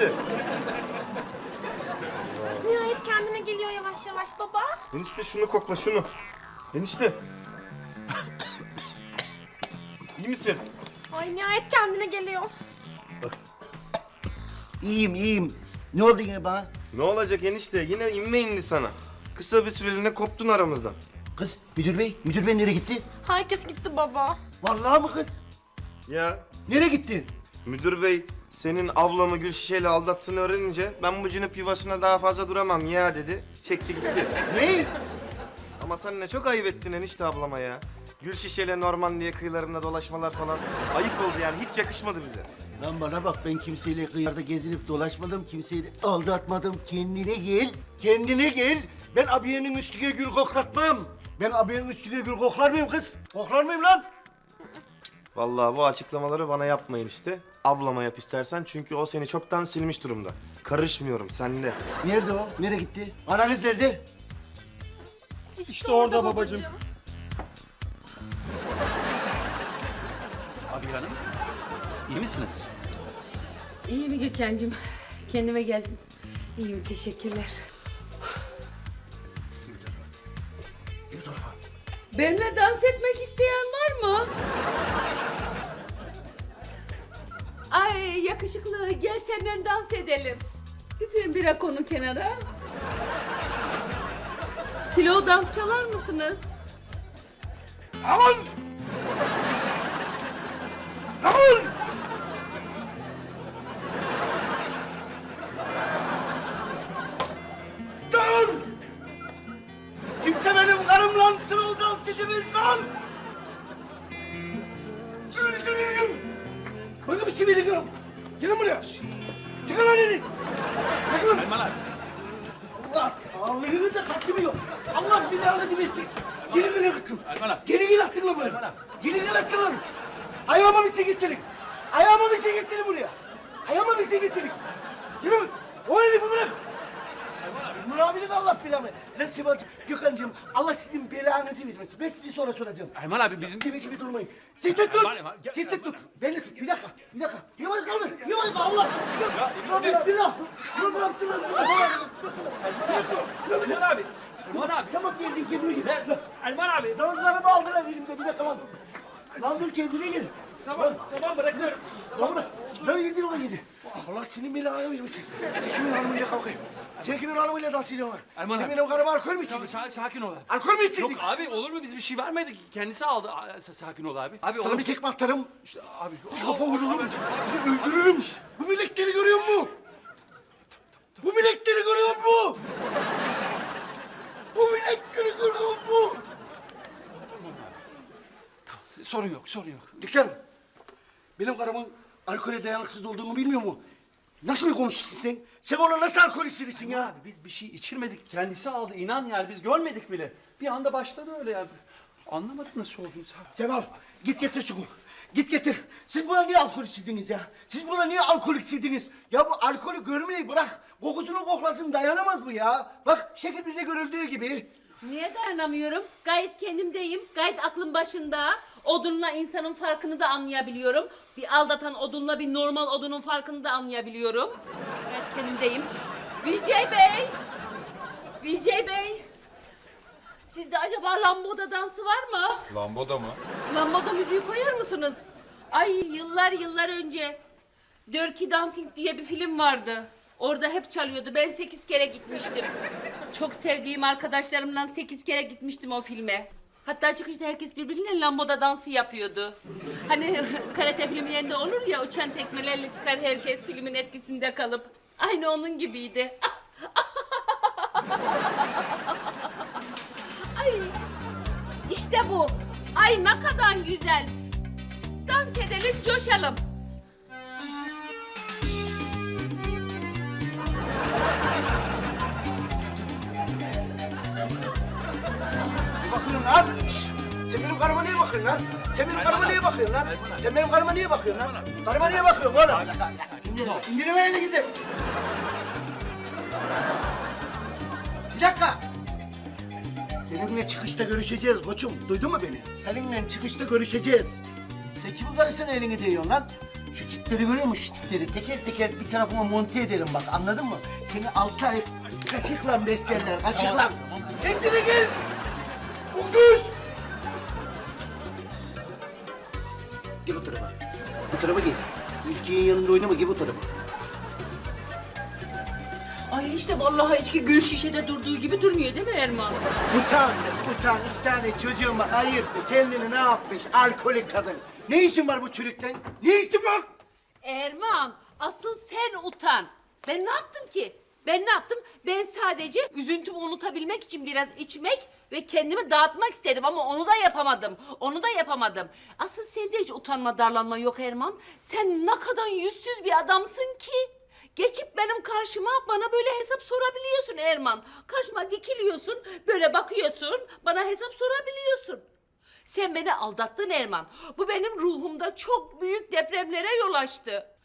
enişte. Nihayet kendine geliyor yavaş yavaş baba. Enişte şunu kokla şunu. Enişte. İyi misin? Ay nihayet kendine geliyor. İyiyim iyiyim. Ne oldu yine bana? Ne olacak enişte? Yine inme indi sana. Kısa bir süreliğine koptun aramızdan. Kız müdür bey, müdür bey nereye gitti? Herkes gitti baba. Vallahi mı kız? Ya Nereye gitti? müdür bey senin ablamı gül şişeyle aldattığını öğrenince ben bu cünüp yuvasına daha fazla duramam ya dedi. Çekti gitti. Ne? Ama sen ne çok ayıp ettin enişte ablama ya. Gül şişeyle Normandiya kıyılarında dolaşmalar falan. Ayıp oldu yani hiç yakışmadı bize. Lan bana bak ben kimseyle kıyarda gezinip dolaşmadım, kimseyi aldatmadım. Kendine gel, kendine gel. Ben abiyenin üstüne gül koklatmam. Ben abiyenin üstüne gül koklar mıyım kız? Koklar mıyım lan? Vallahi bu açıklamaları bana yapmayın işte. Ablama yap istersen çünkü o seni çoktan silmiş durumda. Karışmıyorum sende. Nerede o? Nereye gitti? Ananız nerede? İşte, orada babacığım. Abi hanım, iyi misiniz? İyi mi Gökhan'cığım? Kendime geldim. İyiyim, teşekkürler. Benimle dans etmek isteyen var mı? Ay yakışıklı, gel senden dans edelim. Lütfen bırak konu kenara. Slow dans çalar mısınız? Aman! Aman! Dur! Kimse benim karımla slow dans edemez lan! Şey veriyorum. Gelin buraya. Çıkın lan. Erman abi. Allah Allah'ını da kaçırmıyor. Allah. Geri geri attın. Erman abi. Geri geri attın lan buraya. Geri geri attın lan. Ayağıma bir şey getirin. Ayağıma bir şey getirin buraya. Ayağıma bir şey getirin. Gelin. O herifi bırak. Abinin Allah belamı. Lan Sibel'cim, Gökhan'cığım Allah sizin belanızı vermesin. Ben sizi sonra soracağım. Erman abi bizim... Gibi gibi durmayın. Ciddi tut. Erman, Erman, gel- Ciddi tut. Beni tut. Bir dakika. Bir dakika. Yavaş kaldır. Yavaş kaldır. Allah. Ya enişte. Bir dakika. Dur dur dur dur. Erman abi. Erman abi. Tamam geldim kendime gel. Ne? Erman abi. Davullarımı aldılar elimde bir dakika lan. Lan dur kendine gel. Tamam, tamam bırakıyorum. Lan bırak. Lan yedin o yedi. Allah senin belanı vermesin. Sen kimin hanımıyla kavga Sen kimin hanımıyla dans ediyorsun? Erman Sen abi. benim karıma alkol mü Tamam, içirdin? sa- sakin ol abi. Alkol mü içirdin? Yok abi olur mu biz bir şey vermedik. Kendisi aldı. Aa, sa- sakin ol abi. Abi Sana olur. bir tekme atarım. İşte abi. Bir kafa vururum. Seni öldürürüm. Bu bilekleri görüyor musun? Bu bilekleri görüyor musun? Bu bilekleri görüyor musun? Sorun yok, sorun yok. Dükkan. Benim karımın alkole dayanıksız olduğunu bilmiyor mu? Nasıl bir komşusun sen? Sen ona nasıl alkol içirirsin ya? Abi biz bir şey içirmedik. Kendisi aldı. inan yani biz görmedik bile. Bir anda başladı öyle ya. Anlamadık nasıl olduğunu. Sa- Seval git getir şunu. Git getir. Siz buna niye alkol içirdiniz ya? Siz buna niye alkol içirdiniz? Ya bu alkolü görmeyi bırak. Kokusunu koklasın dayanamaz bu ya. Bak şekil birde görüldüğü gibi. Niye dayanamıyorum? Gayet kendimdeyim. Gayet aklım başında. Odunla insanın farkını da anlayabiliyorum. Bir aldatan odunla bir normal odunun farkını da anlayabiliyorum. Gayet kendimdeyim. Vijay Bey! Vijay Bey! Sizde acaba lamboda dansı var mı? Lamboda mı? Lambada müziği koyar mısınız? Ay yıllar yıllar önce Dirty Dancing diye bir film vardı. Orada hep çalıyordu. Ben sekiz kere gitmiştim. Çok sevdiğim arkadaşlarımla sekiz kere gitmiştim o filme. Hatta çıkışta herkes birbirine lamboda dansı yapıyordu. Hani karate filmlerinde olur ya uçan tekmelerle çıkar herkes filmin etkisinde kalıp. Aynı onun gibiydi. Ay işte bu. Ay ne kadar güzel. Dans edelim, coşalım. Bakın lan. Şşş! Sen benim karıma niye bakıyorsun lan? Sen benim karıma niye bakıyorsun lan? Sen benim karıma niye bakıyorsun lan? Karıma niye bakıyorsun oğlum? İndir, indirin elini gidin. Bir dakika. Seninle çıkışta görüşeceğiz koçum. Duydun mu beni? Seninle çıkışta görüşeceğiz. Sen kimin karısına elini değiyorsun lan? Şu çitleri görüyor musun şu çitleri? Teker teker bir tarafıma monte ederim bak anladın mı? Seni altı ay kaşıkla beslerler kaşıkla. Kendine gel. Okuz. Gel bu tarafa. Bu tarafa gel. Ülkenin yanında oynama gel bu tarafa. Ay işte vallahi içki gül şişede durduğu gibi durmuyor değil mi Erman? Utan, utan. İki tane çocuğumu ayırttı. Kendini ne yapmış? Alkolik kadın. Ne işin var bu çürükten? Ne işin var? Erman, asıl sen utan. Ben ne yaptım ki? Ben ne yaptım? Ben sadece üzüntümü unutabilmek için biraz içmek ve kendimi dağıtmak istedim ama onu da yapamadım. Onu da yapamadım. Asıl sende hiç utanma, darlanma yok Erman. Sen ne kadar yüzsüz bir adamsın ki. Geçip benim karşıma bana böyle hesap sorabiliyorsun Erman. Karşıma dikiliyorsun, böyle bakıyorsun, bana hesap sorabiliyorsun. Sen beni aldattın Erman. Bu benim ruhumda çok büyük depremlere yol açtı.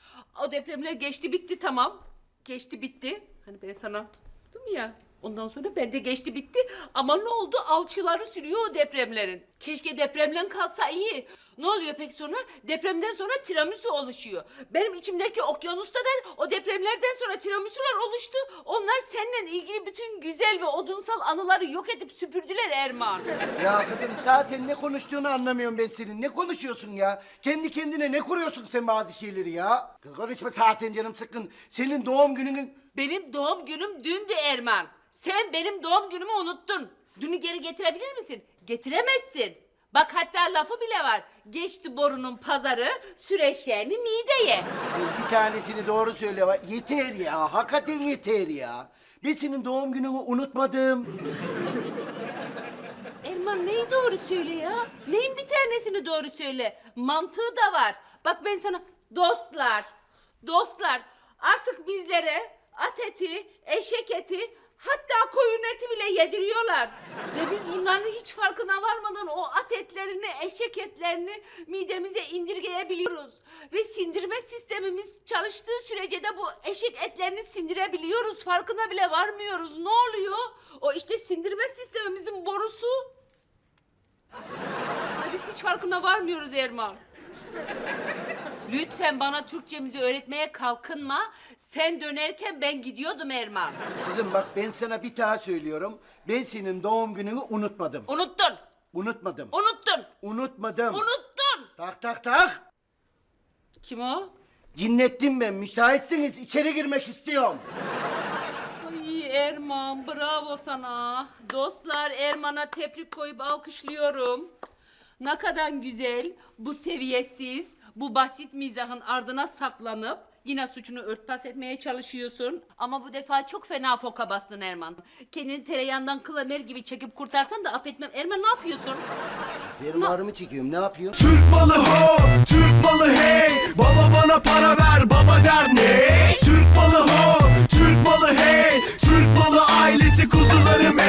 O depremler geçti bitti tamam. Geçti bitti. Hani ben sana dedim ya. Ondan sonra bende geçti bitti. Ama ne oldu? Alçıları sürüyor o depremlerin. Keşke depremden kalsa iyi. Ne oluyor pek sonra? Depremden sonra tiramisu oluşuyor. Benim içimdeki okyanusta da o depremlerden sonra tiramisular oluştu. Onlar seninle ilgili bütün güzel ve odunsal anıları yok edip süpürdüler Erman. Ya kızım zaten ne konuştuğunu anlamıyorum ben senin. Ne konuşuyorsun ya? Kendi kendine ne kuruyorsun sen bazı şeyleri ya? Kız konuşma zaten canım sıkkın. Senin doğum gününün... Benim doğum günüm dündü Erman. Sen benim doğum günümü unuttun. Dünü geri getirebilir misin? Getiremezsin. Bak hatta lafı bile var. Geçti borunun pazarı, süreşeni mideye. Kız bir tanesini doğru söyle. Yeter ya. Hakikaten yeter ya. Ben senin doğum gününü unutmadım. Erman neyi doğru söyle ya? Neyin bir tanesini doğru söyle? Mantığı da var. Bak ben sana dostlar, dostlar artık bizlere at eti, eşek eti hatta koyun eti bile yediriyorlar. Ve biz bunların hiç farkına varmadan o at etlerini, eşek etlerini midemize indirgeyebiliyoruz. Ve sindirme sistemimiz çalıştığı sürece de bu eşek etlerini sindirebiliyoruz. Farkına bile varmıyoruz. Ne oluyor? O işte sindirme sistemimizin borusu. Ya biz hiç farkına varmıyoruz Erman. Lütfen bana Türkçemizi öğretmeye kalkınma. Sen dönerken ben gidiyordum Erman. Kızım bak ben sana bir daha söylüyorum. Ben senin doğum gününü unutmadım. Unuttun, Unutmadım. unuttun, Unutmadım. unuttun. Tak tak tak. Kim o? Cinnettim ben. Müsaitsiniz. içeri girmek istiyorum. Ay Erman, bravo sana. Dostlar Erman'a tebrik koyup alkışlıyorum. Ne kadar güzel bu seviyesiz, bu basit mizahın ardına saklanıp yine suçunu örtbas etmeye çalışıyorsun. Ama bu defa çok fena foka bastın Erman. Kendini tereyağından kılamer gibi çekip kurtarsan da affetmem. Erman ne yapıyorsun? Fermuarımı çekiyorum ne yapıyor? Türk malı ho, Türk malı hey. Baba bana para ver, baba der ne? Türk malı ho, Türk malı hey. Türk malı ailesi kuzularım hey.